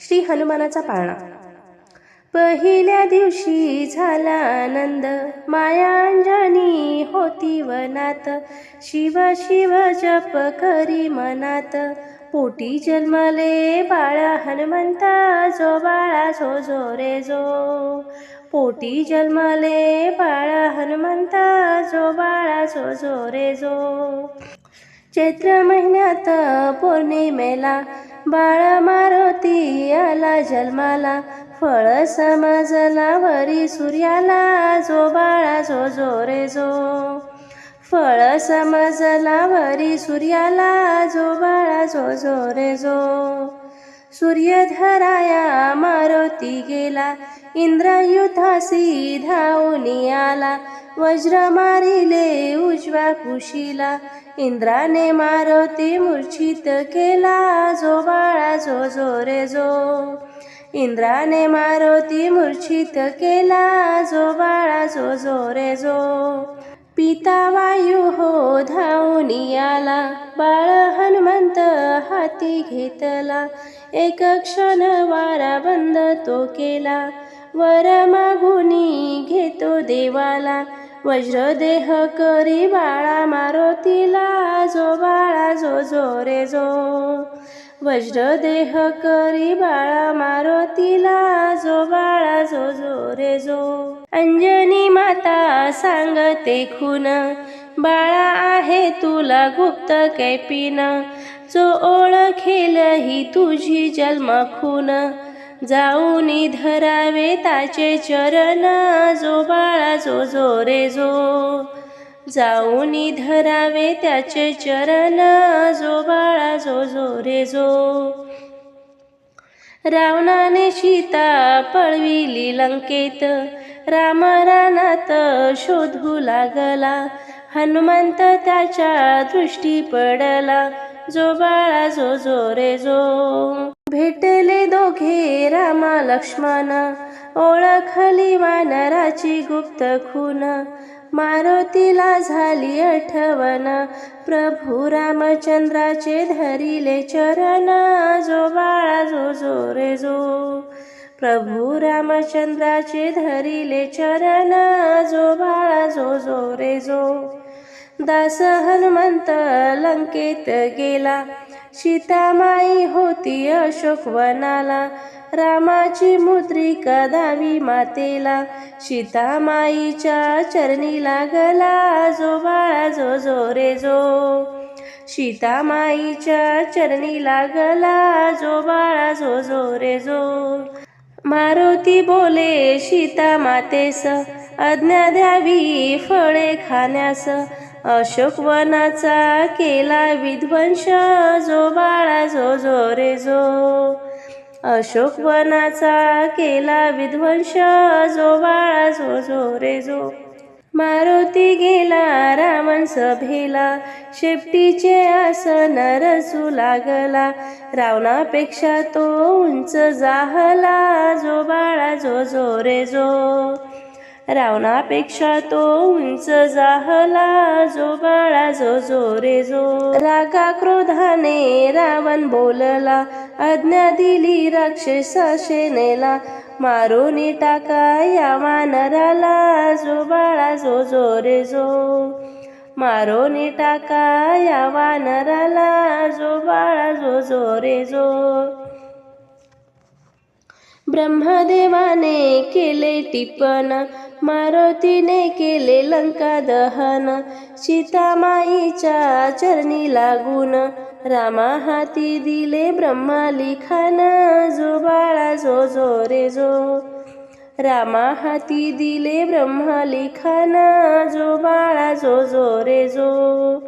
श्री हनुमानाचा पाळणा. पहिल्या दिवशी झाला आनंद मायांजनी होती वनात. शिव शिव जप करी मनात. पोटी जन्मले बाळा हनुमंता जो बाळा जो जो रे जो. पोटी जन्मले बाळा हनुमंता जो बाळा जो जो रे जो. चैत्र महिन्यात पौर्णिमेला बाळ मारुती आला जन्माला. फळ समजला वरी सूर्याला. जो बाळा जो जो रे जो. फळ समजला वरी सूर्याला. जो बाळा जो जो रे जो. सूर्य धराया मारुती गेला. इंद्र धावून आला. वज्र मारिले उजव्या कुशीला. इंद्राने मारुती मूर्छित केला. जो बाळा जो जो रे जो. इंद्राने मारुती मूर्छित केला. जो बाळा जो जो रे जो. पिता वायू हो धावून आला बाळ हनुमंत हाती घेतला. एक क्षण वारा बंद तो केला. वर मागुनी घेतो देवाला. वज्रदेह करी बाळा मारुतीला जो बाळा जो जो रे जो. वज्रदेह करी बाळा मारुतीला जो बाळा जो जो रे जो. अंजनी माता सांगते खून बाळा आहे तुला गुप्त कैपिन जो ओळखेल ही तुझी जन्म खून जाऊन धरावे ताचे चरण जो बाळा जो जो रे जो. जाऊन धरावे त्याचे चरण जो बाळा जो जो रे जो. रावणाने सीता पळविली लंकेत. रामरानात शोधू लागला. हनुमंत त्याच्या दृष्टी पडला. जो बाळा जो जो रे जो. भेटले दोघे रामा लक्ष्मण. ओळखली वानराची गुप्त खून. मारुतीला झाली आठवण. प्रभू रामचंद्राचे धरिले चरण. जो बाळा जो जो रे जो. प्रभू रामचंद्राचे धरिले चरण. जो बाळा जो जो रे जो. दास हनुमंत लंकेत गेला. सीतामाई होती अशोकवनाला रामाची मुद्रिका दावी मातेला. सीतामाईच्या चरणी लागला जो बाळा जो जो रे जो. सीतामाईच्या चरणी लागला जो बाळा जो जो रे जो. मारुती बोले सीता मातेस अज्ञा द्यावी फळे खाण्यास. अशोकवनाचा केला विध्वंस जो बाळा जो जो रे जो. अशोकवनाचा केला विध्वंस जो बाळा जो जो रे जो. मारुती गेला रावण सभेला शेपटीचे आसन रसू लागला. रावणापेक्षा तो उंच जाहला जो बाळा जो जो रे जो. रावणापेक्षा तो उंच जाहला जो बाळा जो जो रे जो. रागा क्रोधाने रावण बोलला आज्ञा दिली राक्षसा सेनेला मारून टाका या वानराला जो बाळा जो जो रे जो. मारून टाका या वानराला जो बाळा जो जो रे जो. ब्रह्मदेवाने केले टिपण मारुतीने केले लंका दहन. सीतामाईच्या चरणी लागून रामा हाती दिले ब्रह्मा लिखाण जो बाळा जो जो रे जो. रामा हाती दिले ब्रह्मा लिखाण जो बाळा जो जो रे जो.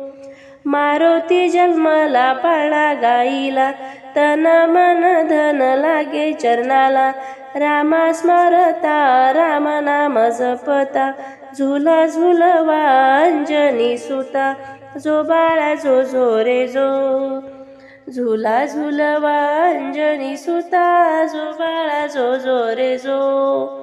मारुती जन्मला पाळा गाईला. तन मन धन लागे चरणाला. रामा स्मरता राम नाम जपता. झुला झुलवा अंजनी सुता. जो बाळा जो जो रे जो. झुला झुलवा अंजनी सुता. जो बाळा जो जो रे जो.